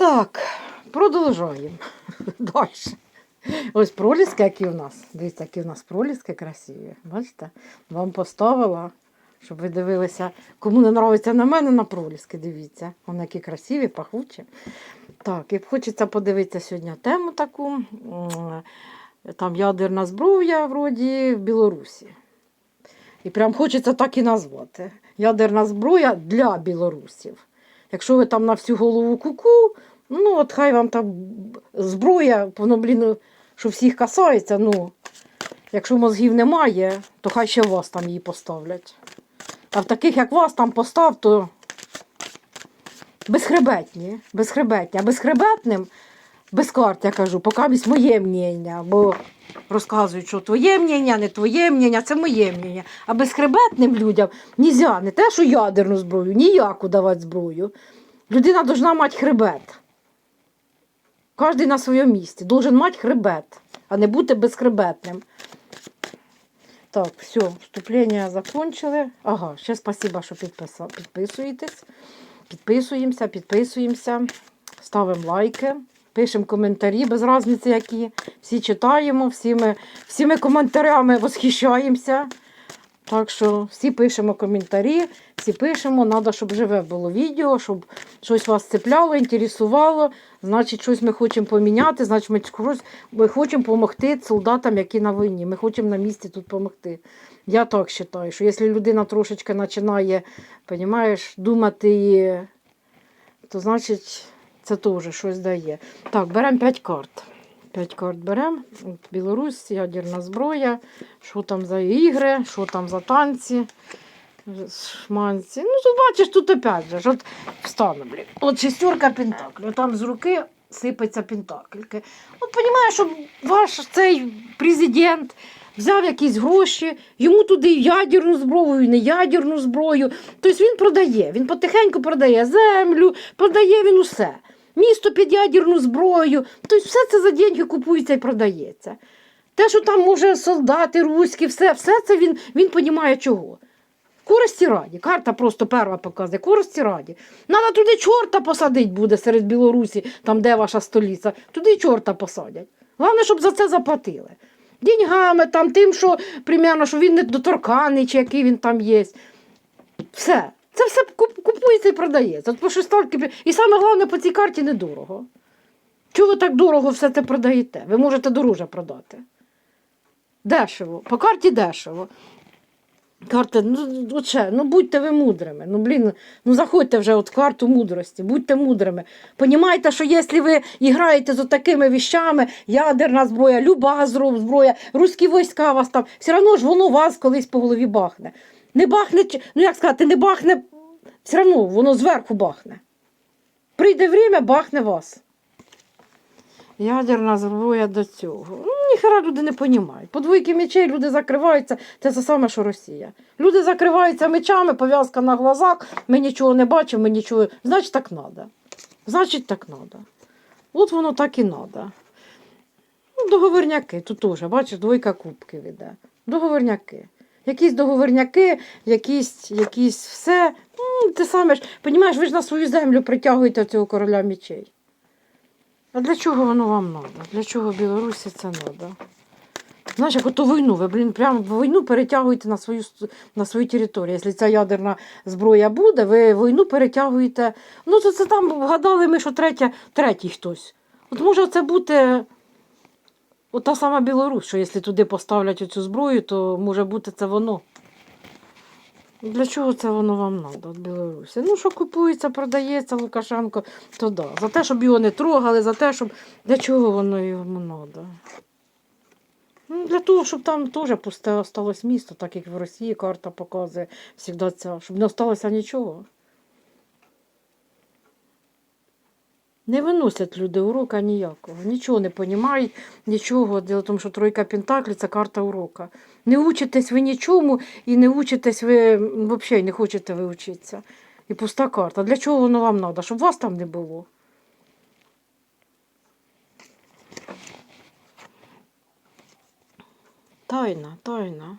Так, продовжуємо. Далі. Ось проліски, які у нас. Дивіться, які у нас проліски красиві. Бачите? Вам поставила, щоб ви дивилися, кому не подобається на мене, на проліски. Дивіться. Вони які красиві, пахучі. Так, і хочеться подивитися сьогодні тему таку. Там ядерна зброя вроді в Білорусі. І прям хочеться так і назвати. Ядерна зброя для білорусів. Якщо ви там на всю голову куку, ну от хай вам там зброя, воно, блін, що всіх касається, ну, якщо мозгів немає, то хай ще вас там її поставлять. А в таких, як вас там постав, то безхребетні, безхребетні. А безхребетним, без карт, я кажу, поки місь моє мнення, бо розказують, що твоє мнення, не твоє мнення, це моє мнення. А безхребетним людям нельзя, не те, що ядерну зброю, ніяку давати зброю. Людина должна мати хребет. Кожен на своєму місці. Должен мати хребет, а не бути безхребетним. Так, все, вступлення закончили. Ага, ще спасибо, що підписа- підписуєтесь. Підписуємося, підписуємося, ставимо лайки, пишемо коментарі без різниці які. Всі читаємо, всіми, всіми коментарями восхищаємося. Так що всі пишемо коментарі, всі пишемо, треба, щоб живе було відео, щоб щось вас цепляло, інтересувало. Значить, щось ми хочемо поміняти, значить, ми, щось- ми хочемо допомогти солдатам, які на війні. Ми хочемо на місці тут допомогти. Я так вважаю, що якщо людина трошечки починає, понімаєш, думати, то значить це теж щось дає. Так, беремо 5 карт. 5 карт беремо. Білорусь, ядерна зброя, що там за ігри, що там за танці, шманці. Ну, тут бачиш, тут опять же, от встану, блін. От шестерка пентаклів, там з руки сипеться пентакльки. От розумієш, що ваш цей президент взяв якісь гроші, йому туди ядерну зброю, і не ядерну зброю. Тобто він продає, він потихеньку продає землю, продає він усе. Місто під ядерну зброю. Тобто все це за деньги купується і продається. Те, що там може солдати, руські, все, все це він, він понімає чого. Користі раді. Карта просто перша показує. Користі раді. Надо туди чорта посадити буде серед Білорусі, там де ваша столиця. Туди чорта посадять. Головне, щоб за це заплатили. Деньгами, там, тим, що примерно, що він недоторканий, чи який він там є. Все. Це все куп- купується і продається. От по шестарки. І саме головне по цій карті недорого. Чого ви так дорого все це продаєте? Ви можете дороже продати. Дешево. По карті дешево. Карта, ну, от ну будьте ви мудрими. Ну, блін, ну заходьте вже от в карту мудрості, будьте мудрими. Понімаєте, що якщо ви граєте з такими віщами, ядерна зброя, люба зброя, руські війська вас там, все одно ж воно вас колись по голові бахне. Не бахне, ну як сказати, не бахне, все одно воно зверху бахне. Прийде время, бахне вас. Ядерна зброя до цього. Ну, ніхера люди не понімають. По двойки мечей люди закриваються, це те саме, що Росія. Люди закриваються мечами, пов'язка на глазах, ми нічого не бачимо, ми нічого. Значить, так треба. Значить, так треба. От воно так і треба. Ну, договорняки, тут теж, бачиш, двойка кубків іде. Договорняки. Якісь договорняки, якісь, якісь все. Ну, те саме ж, понімаєш, ви ж на свою землю притягуєте цього короля мечей. А для чого воно вам треба? Для чого Білорусі це треба? Знаєш, як ото війну, ви, блін, прямо війну перетягуєте на свою, на свою територію. Якщо ця ядерна зброя буде, ви війну перетягуєте. Ну, то це там вгадали ми, що третя, третій хтось. От може це бути от та сама Білорусь, що якщо туди поставлять оцю зброю, то може бути це воно. Для чого це воно вам треба, от Білорусі? Ну, що купується, продається Лукашенко, то да. За те, щоб його не трогали, за те, щоб. Для чого воно йому треба? Ну, для того, щоб там теж пусте осталось місто, так як в Росії карта показує завжди ця, щоб не осталося нічого. Не виносять люди урока ніякого, нічого не понімають, нічого. Діло в тому, що тройка Пентаклі це карта урока. Не учитесь ви нічому і не учитесь ви взагалі не хочете ви вчитися. І пуста карта. Для чого воно вам треба? Щоб вас там не було. Тайна, тайна.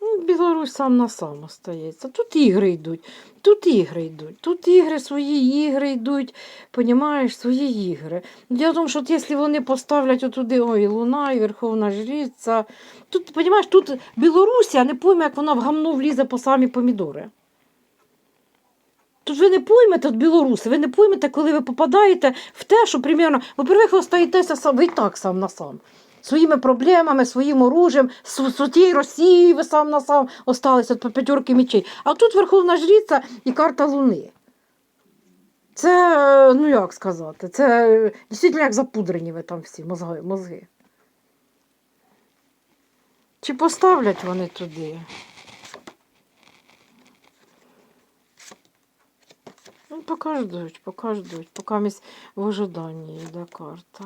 Ну, Ну, Білорусь сам на сам остається. Тут ігри йдуть, тут ігри йдуть, тут ігри, свої ігри йдуть, понімаєш, свої ігри. Діло в тому, що якщо вони поставлять отуди, ой, Луна і Верховна Жриця, тут, понімаєш, тут Білорусія не пойме, як вона в гамно влізе по самі помідори. Тут ви не поймете, от білоруси, ви не поймете, коли ви попадаєте в те, що примерно, во-первых, ви остаєтеся сам, ви і так сам на сам. Своїми проблемами, своїм з, з тією ви сам на сам осталися по п'ятерки мечей. А тут Верховна Жриця і карта Луни. Це, е, ну як сказати, це е, дійсно як запудрені ви там всі мозги. мозги. Чи поставлять вони туди? Ну, поки ждуть, поки поки місь в ожиданні йде карта.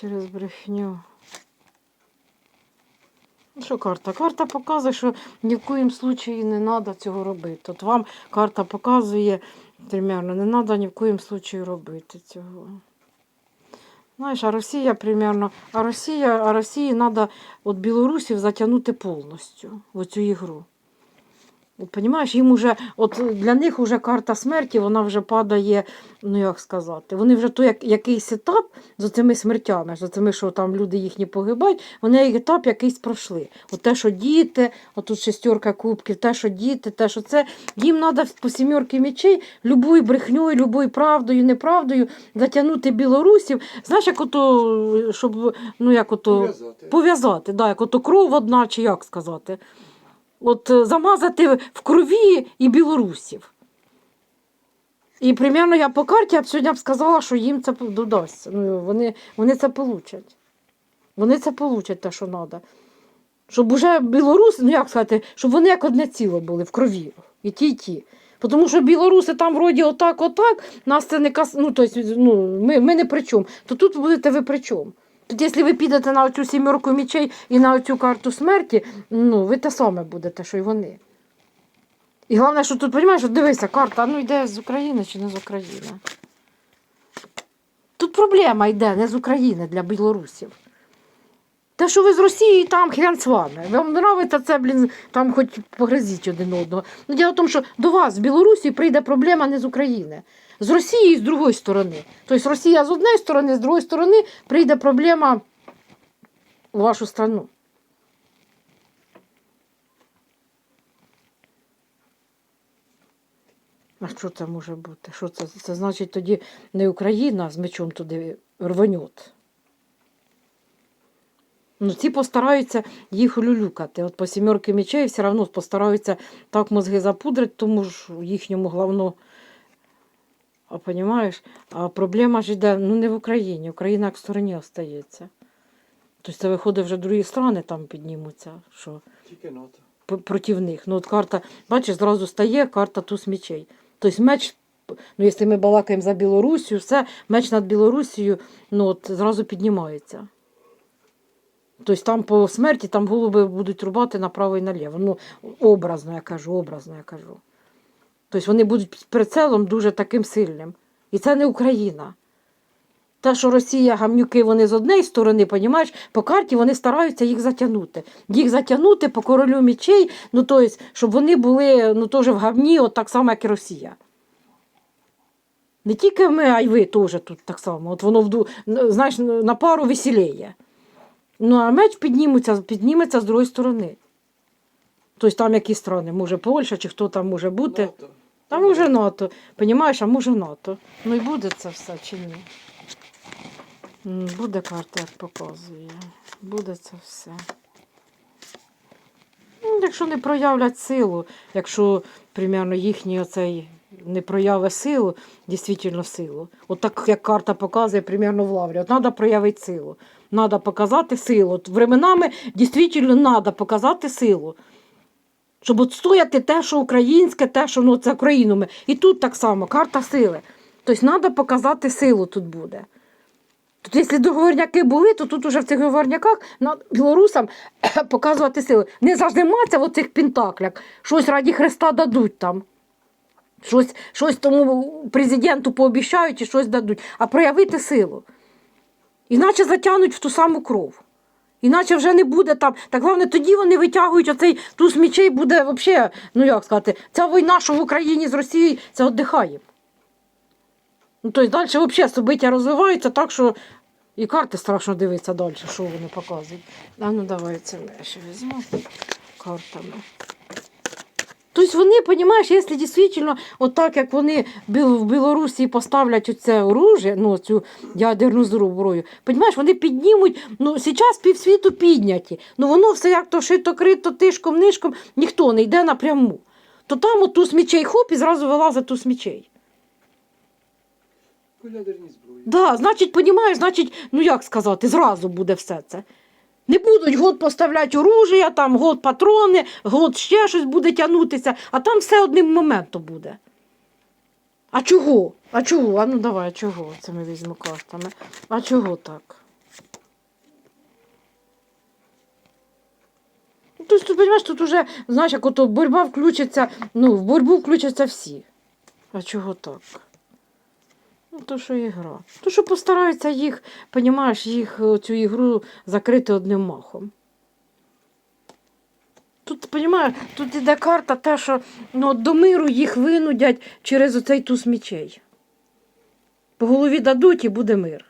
Через брехню. Ну, Що карта? Карта показує, що ні в коїм случаї не треба цього робити. От вам карта показує, примерно, не треба ні в коїм случаї робити цього. Знаєш, а Росія примерно, а Росія, а Росії треба от білорусів затягнути повністю в цю ігру. От, Понімаєш, їм уже, от для них вже карта смерті, вона вже падає, ну як сказати, вони вже той як, якийсь етап з цими смертями, з цими, що там люди їхні погибають, вони етап якийсь пройшли. От те, що діти, от тут шестерка кубків, те, що діти, те, що це, їм треба по сімерки мечей любою брехньою, любою правдою, неправдою затягнути білорусів. Знаєш, як ото, щоб, ну як ото Пов'язати. пов'язати, да, як ото кров одна, чи як сказати. От е, замазати в крові і білорусів. І примерно я по карті я б сьогодні б сказала, що їм це додасться. Ну, вони, вони це получать. Вони це получать, те, що треба. Щоб уже білоруси, ну як сказати, щоб вони як одне ціло були в крові. І ті, і ті. Тому що білоруси там вроді отак, отак, нас це не кас... ну, тобто, ну, ми, ми не при чому. То тут будете ви при чому. Тут, якщо ви підете на оцю сімерку мічей і на цю карту смерті, ну, ви те саме будете, що й вони. І головне, що тут, розумієш, дивися, карта, ну йде з України чи не з України. Тут проблема йде не з України для білорусів. Те, що ви з Росії, там хрен з вами. Вам подобається це, блін, там хоч погризіть один одного. Ну, діло в тому, що до вас з Білорусі прийде проблема не з України. З Росії з другої сторони. Тобто Росія з однієї сторони, з другої сторони прийде проблема у вашу страну. А що це може бути? Що це? Це значить тоді не Україна з мечом туди рванет. Ну, ці постараються їх улюлюкати. От по сімерки мечей все одно постараються так мозги запудрити, тому ж їхньому головно. А понімаєш? А проблема ж йде ну, не в Україні. Україна як в стороні остається. Тобто це виходить вже другі страни там піднімуться, що Тільки НАТО. проти них. Ну, от карта, бачиш, зразу стає карта туз мечей. Тобто меч, ну, якщо ми балакаємо за Білорусію, все, меч над Білорусією ну, от, зразу піднімається. Тобто там по смерті там голуби будуть рубати направо і наліво. Ну, образно я кажу, образно я кажу. Тобто вони будуть під прицелом дуже таким сильним. І це не Україна. Те, що Росія, гамнюки, вони з однієї сторони, понімаєш, по карті вони стараються їх затягнути. Їх затягнути по королю мічей, ну тобто, щоб вони були ну, теж в гавні, от так само, як і Росія. Не тільки ми, а й ви теж тут так само. От воно знаєш, на пару веселіє. Ну, а меч підніметься, підніметься з другої сторони. Тобто там які сторони? Може Польща чи хто там може бути? НАТО. Там може НАТО. Понімаєш, а може НАТО. Ну і буде це все чи ні? Буде карта, як показує. Буде це все. Ну, Якщо не проявлять силу, якщо, примерно, їхній оцей не проявить силу, дійсно силу. От так, як карта показує, примерно в лаврі. От треба проявити силу. Треба показати силу. От временами дійсно треба показати силу. Щоб відстояти те, що українське, те, що ну, це Україну. І тут так само, карта сили. Тобто треба показати силу тут буде. Тут, якщо договорняки були, то тут уже в цих договорняках білорусам показувати силу. Не завжди маться в цих пентаклях. Щось раді Христа дадуть там. Щось, щось тому президенту пообіцяють і щось дадуть, а проявити силу. Іначе затягнуть в ту саму кров. Іначе вже не буде там. Так головне, тоді вони витягують оцей туз мічей, буде взагалі, ну як сказати, ця війна, що в Україні з Росією, це віддихає. Ну, тобто далі взагалі собиття розвиваються так, що і карти страшно дивитися далі, що вони показують. А ну давай це ще візьму картами. Тобто вони, розумієш, якщо дійсно, отак як вони в Білорусі поставлять оце оружие, ну, цю ядерну зброю, розумієш, вони піднімуть, ну, зараз півсвіту підняті, ну воно все як то шито крито, тишком, нишком, ніхто не йде напряму. То там от туз мічей хоп і зразу вилазить туз мічей. По ядерній зброї. Да, значить, понімаєш, значить, ну як сказати, зразу буде все це. Не будуть год поставляти оружия, там год патрони, год ще щось буде тягнутися, а там все одним моментом буде. А чого? А чого? А ну давай, а чого? Це ми візьмемо картами. А чого так? Тобто, ти розумієш, тут уже, знаєш, як ото боротьба включиться, ну, в боротьбу включаться всі. А чого так? Ну, то що ігра. То що постараються їх, понімаєш, їх е, цю ігру закрити одним махом. Тут, понімаєш, тут іде карта те, що ну, до миру їх винудять через оцей туз мічей. По голові дадуть і буде мир.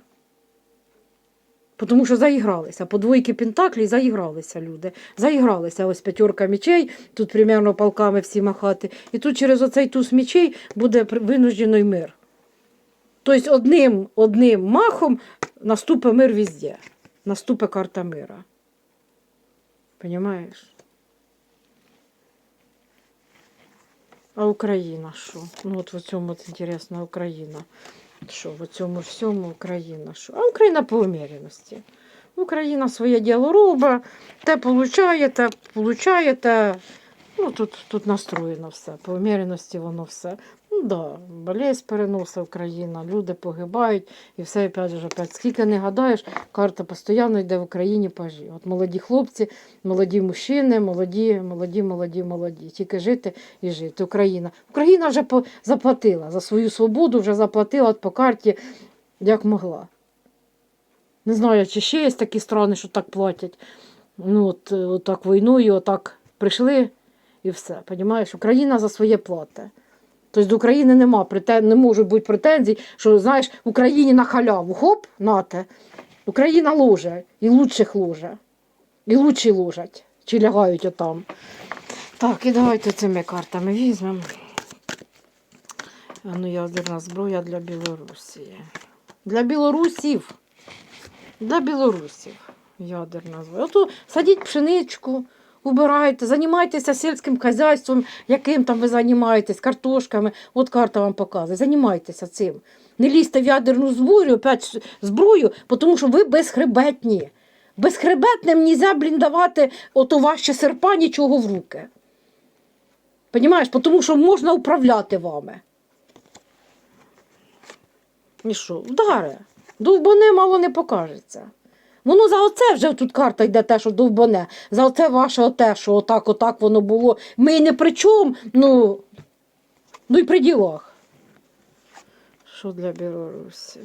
Тому що заігралися. По двойки пентаклей заігралися люди. Заігралися ось п'ятерка мічей, тут примерно полками всі махати. І тут через оцей туз мічей буде винуждений мир. Тобто одним, одним махом наступить мир везде. Наступить карта мира. Понимаєш? А Україна що? Ну от в цьому от Україна. Що в цьому всьому Україна що? А Україна по уміряності. Україна своє діло робить, те получає, те получає, те. Ну, тут, тут настроєно все. По уміряності воно все. Ну да, болезнь переносить Україна, люди погибають і все опять же, опять. Скільки не гадаєш, карта постійно йде в Україні пажі. От молоді хлопці, молоді мужчини, молоді, молоді, молоді, молоді. Тільки жити і жити. Україна. Україна вже заплатила за свою свободу, вже заплатила от по карті, як могла. Не знаю, чи ще є такі страни, що так платять. Ну, от, е, от так війною, отак прийшли і все. Понімаєш? Україна за своє платить. Тобто до України нема претен... не можуть бути претензій, що знаєш, в Україні на халяву, хоп, нате. Україна ложе, і лучших ложе. І лучші ложать, чи лягають отам. Так, і давайте цими картами візьмемо. Ну, ядерна зброя для Білорусі. Для білорусів. Для білорусів. Ядерна зброя. Ото садіть пшеничку, убирайте, займайтеся сільським хазяйством, яким там ви займаєтесь, картошками. От карта вам показує. Займайтеся цим. Не лізьте в ядерну зброю, опять зброю, тому що ви безхребетні. Безхребетним нельзя, блін, давати ото ваші серпа нічого в руки. Понімаєш? Тому що можна управляти вами. І що? Вдаре. Довбане мало не покажеться. Воно за оце вже тут карта йде те, що довбане. За оце ваше оте, що отак, отак воно було. Ми не при чому, ну, ну і при ділах. Що для Білорусі?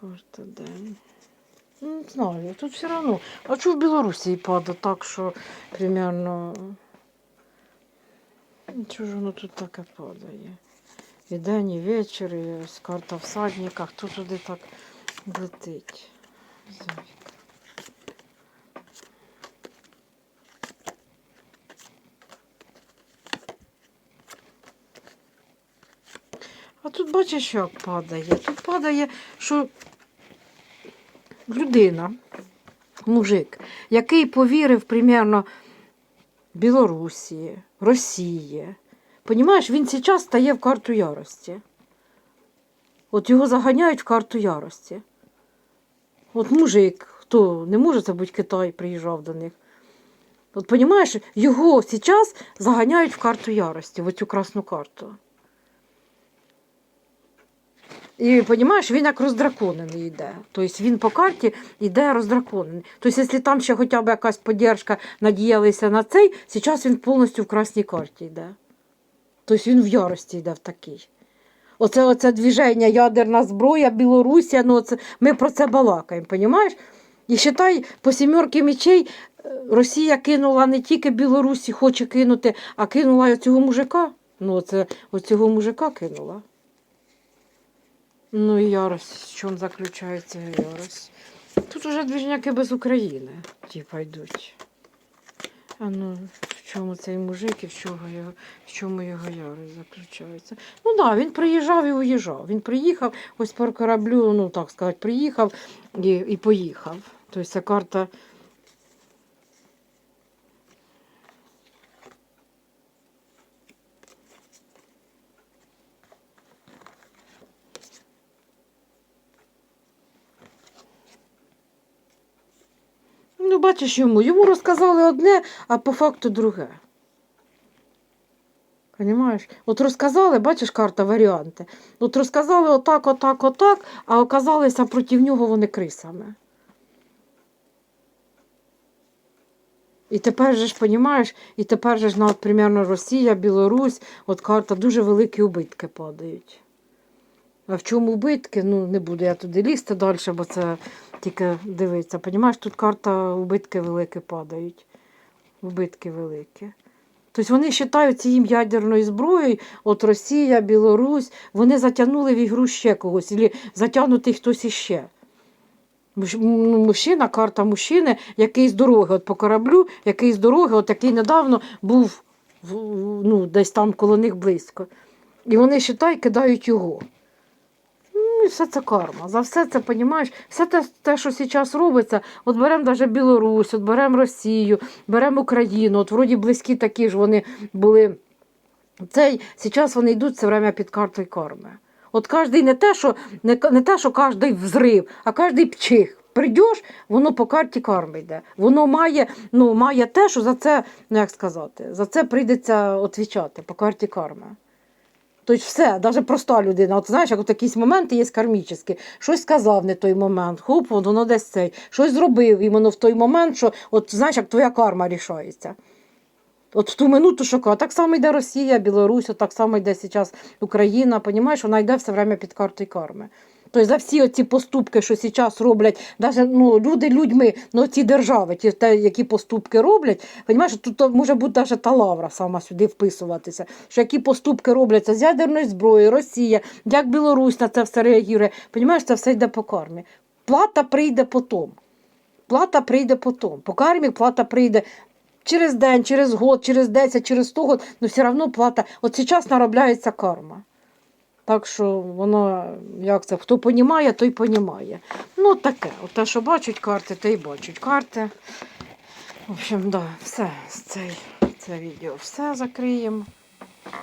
Карта день. Ну, не знаю, тут все одно. А що в Білорусі падає так, що примерно. Чого ж воно тут таке падає? І день, і вечір, і карта всадника. Хто туди так летить? Зайка. А тут бачиш, як падає. Тут падає, що людина, мужик, який повірив примерно Білорусі, Росії. Понімаєш, він зараз стає в карту ярості. От його заганяють в карту ярості. От мужик, хто не може це бути Китай, приїжджав до них. От понімаєш, його зараз заганяють в карту ярості, в оцю красну карту. І розумієш, він як роздраконений йде. Тобто він по карті йде роздраконений. Тобто, якщо там ще хоча б якась поддержка надіялися на цей, зараз він повністю в красній карті йде. Тобто він в ярості йде в такій. Оце, оце движення, ядерна зброя, Білорусія, ну це, ми про це балакаємо, понімаєш? І считай, по сімерки мечей е, Росія кинула не тільки Білорусі, хоче кинути, а кинула й оцього мужика. Ну, оце оцього мужика кинула. Ну і ярость, в чому заключається ярость? Тут уже движняки без України, типа йдуть. А ну, чому цей мужик і в чому його, в чому його ярость заключається? Ну так, да, він приїжджав і уїжджав. Він приїхав, ось по кораблю, ну так сказати, приїхав і, і поїхав. Тобто ця карта. Ну, бачиш йому, йому розказали одне, а по факту друге. Понімаєш? От розказали, бачиш, карта варіанти. От розказали отак, отак, отак, а оказалися проти нього вони крисами. І тепер же ж, понімаєш, і тепер же ж, ну, от, Росія, Білорусь, от карта дуже великі убитки падають. А в чому убитки? Ну, не буду я туди лізти далі, бо це тільки дивиться. Понімаєш, тут карта убитки великі падають. Убитки великі. Тобто вони вважають їм ядерною зброєю, от Росія, Білорусь, вони затягнули в ігру ще когось, або затягнутий хтось іще. Ну, Мужчина, карта мужчини, який з дороги, от по кораблю, який з дороги, от який недавно був ну, десь там коло них близько. І вони вважають, кидають його. І все це карма. За все це, понімаєш, все те, те, що зараз робиться, от беремо навіть Білорусь, от беремо Росію, беремо Україну, от вроді близькі такі ж вони були. Цей, зараз вони йдуть все время під картою карми. От кожний не те, що не, не те, що кожний взрив, а кожний пчих. Прийдеш, воно по карті карми йде. Воно має, ну, має те, що за це, ну як сказати, за це прийдеться відповідати по карті карми. Тобто все, навіть проста людина. От знаєш, як от якісь моменти є кармічні. Щось сказав не той момент, хоп, воно десь цей, щось зробив іменно в той момент, що от знаєш, як твоя карма рішається. От в ту минуту шока. Так само йде Росія, Білорусь, так само йде зараз Україна, понімаєш, вона йде все время під картою карми. Тобто за всі ці поступки, що зараз роблять, навіть ну, люди людьми, ну ці держави, ті, які поступки роблять, понімаєш, тут може бути навіть та лавра сама сюди вписуватися. Що які поступки робляться з ядерною зброєю, Росія, як Білорусь на це все реагує, понімаєш, це все йде по кармі. Плата прийде потім. Плата прийде потім. По кармі плата прийде через день, через год, через 10, через 100 год, але все одно плата. От зараз наробляється карма. Так що воно, як це, хто понімає, той понімає. Ну, таке. Те, що бачать карти, те й бачать карти. В общем, да, все, цей, це відео все закриємо.